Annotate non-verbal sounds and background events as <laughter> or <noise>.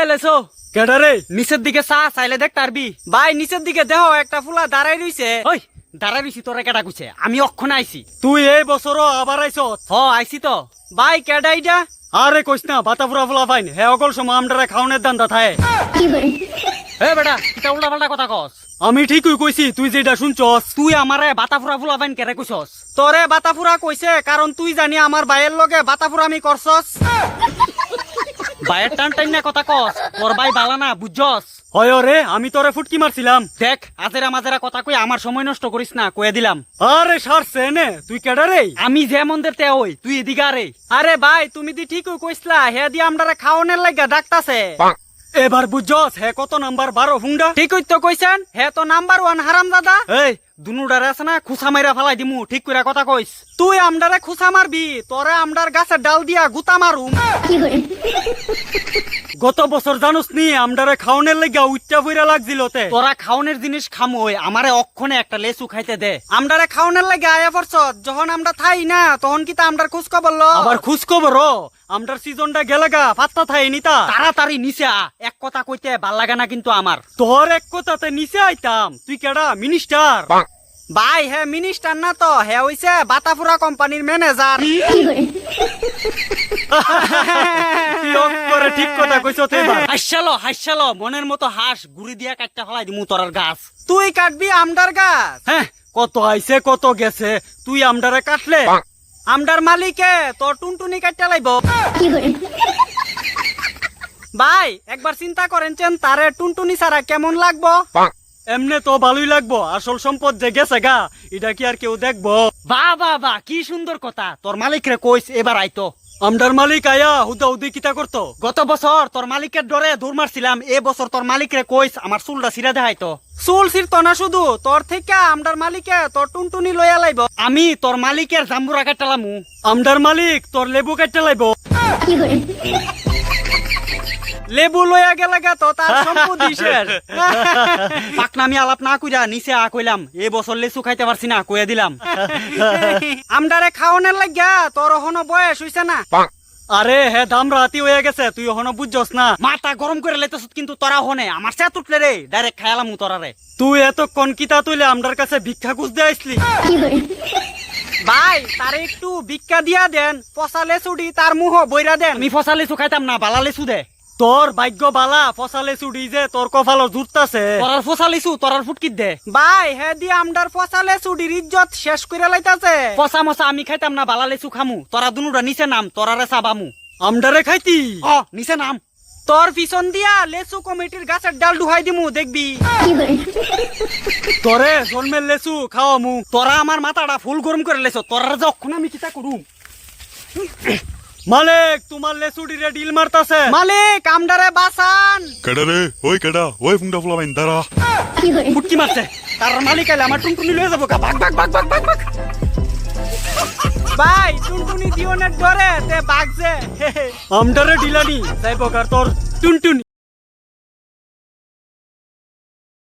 এ lasso কেডারে নিচের দিকে চা চাইলে দেখ তারবি ভাই নিচের দিকে দেহ একটা ফুলা দাঁড়াই রইছে। ওই। দাঁড়া বেশি তোরা কেটা গুছে আমি অক্ষণ আইছি। তুই এই বছরও আবার আইছত হ আইছি তো। ভাই কেডাইটা আরে কইস না বাতা ফুরা ফুলা ফাইন। হে অকল সময় আমরা খাওনের দান্দা থায়। এ বেটা এটা উল্টা পাল্টা কথা কস। আমি ঠিকই কইছি তুই যেটা শুনছস। তুই আমারে বাতা ফুরা ফুলা বাইন কেরে কইছস? তোরে বাতা ফুরা কইছে কারণ তুই জানি আমার ভাইয়ের লগে বাতা ফুরা আমি করছস। <laughs> বাইয়ের টান টাইন না কথা কস। তোর ভাই বালা না বুঝছস? হয় রে আমি তোরে ফুটকি মারছিলাম। দেখ আজেরা মাজেরা কথা কই আমার সময় নষ্ট করিস না কয়ে দিলাম। আরে সারছে নে তুই কেডারে আমি যে মন্দির তে ওই তুই এদিকে আরে। আরে ভাই তুমি দি ঠিকই কইসলা হে দি আমরা খাওনের লাগা ডাকতাছে। এবার বুঝছস হে কত নাম্বার বারো হুঙ্গা ঠিকই তো কইছেন হে তো নাম্বার ওয়ান হারাম দাদা এই দুনুডারে আছে না খুসা মাইরা ফেলাই দিমু, ঠিক করে কথা কইস। তুই আমডারে খুসা মারবি, তোরে আমডার গাছের ডাল দিয়া গুতা মারুম। গত বছর জানুস নি আমডারে খাওনের লাগা উচ্চা বইরা লাগছিল তে। তোরা খাওনের জিনিস খামোই আমারে অক্ষণে একটা লেসু খাইতে দে। আমডারে খাওনের লাগে আয়া পড়ছত যখন আমরা থাই না তখন কি তা আমডার খুশ খবর ল? আবার খুশ খবর আমডার সিজনটা গেলাগা পাত্তা থাই নিতা তাড়াতাড়ি নিচে আ এক কথা কইতে ভালো লাগে না কিন্তু আমার। তোর এক কথাতে নিচে আইতাম তুই কেডা মিনিস্টার? ভাই হ্যাঁ মিনিস্টার না তো হ্যাঁ হইছে বাতাফুরা কোম্পানির ম্যানেজার। <laughs> <laughs> করে ঠিক কথা কইছ তুই হাসছালো হাসছালো মনের মতো হাস গুড়ি দিয়া কাটটা ফেলাই দিমু তোরার গাছ। তুই কাটবি আমডার গাছ। হ্যাঁ কত আইছে কত গেছে তুই আমডারে কাটলে। আমডার মালিকে তোর টুনটুনি কাটতে লাইব ভাই একবার চিন্তা করেন চেন তারে টুনটুনি ছাড়া কেমন লাগবো? এমনে তো ভালোই লাগবো আসল সম্পদ যে গেছে গা এটা কি আর কেউ দেখব? বা বা বা কি সুন্দর কথা। তোর মালিক রে কইস এবার আইতো। আমডার মালিক আয়া হুদা হুদি কিতা করতো? গত বছর তোর মালিকের ডরে দূর মারছিলাম, এ বছর তোর মালিকরে কইস আমার চুলটা সিরা দেখাইতো। চুল ছিড়তো না শুধু, তোর থেকে আমডার মালিকে তোর টুনটুনি লইয়া লাইব। আমি তোর মালিকের জাম্বুরা কাটালামু আমডার মালিক তোর লেবু কাটতে লাইব লেবু লইয়া গেলে তো তার সম্পত্তি শেষ। <laughs> পাকনামি আলাপ না কইরা নিচে আ কইলাম এ বছর লেসু খাইতে পারছি না কইয়া দিলাম। <laughs> আমডারে খাওয়ানোর লাগিয়া তোর হনো বয়স হইছে না? আরে হে দাম রাতি হয়ে গেছে তুই হনো বুঝছস না। মাথা গরম করে লেতেছ কিন্তু তোরা হনে আমার চা তুটলে রে ডাইরেক্ট খায়ালামু তোরা রে। তুই এত কনকিতা তুইলে আমডার কাছে ভিক্ষা খুঁজতে আইসলি? ভাই তারে একটু ভিক্ষা দিয়া দেন পচালে চুড়ি তার মুহ বইরা দেন। আমি ফসা লেসু খাইতাম না বালা লেসু দে। তোর ভাগ্য বালা চুড়ি যে তোর কপালর জুটতাছে তোরার ফসা লেসু তোরার ফুটকিত দে। ভাই হে দি আমডার পচালে চুড়ির ইজ্জত শেষ করে লাইতাছে। ফসা মশা আমি খাইতাম না বালা লেসু খামু। তোরা দুনুরা নিচে নাম তোরারে চাবামু আমডারে খাইতি? অ নিচে নাম। তোর পিছন দিয়া লেচু কমিটির গাছের ডাল ডুহাই দিমু দেখবি? তোরে জন্মের লেচু খাওয়ামু। তোরা আমার মাথাটা ফুল গরম করে লেছো তোরা যখন আমি কিতা করুম। মালিক তোমার লেচুডিরে ডিল মারতাছে। মালিক আমডারে বাসান কেডা রে? ওই কেডা? ওই ফুংটা ফুলা বাইন দাঁড়া। ফুটকি মারছে। তার মালিক আইলে আমার টুনটুনি লয়ে যাব গা। ভাগ ভাগ ভাগ ভাগ ভাগ ভাগ। ভাই টুনটুনি দিওনের ডরে তে বাগছে। আমডারে ডিলানি যাইব কার তোর টুনটুনি।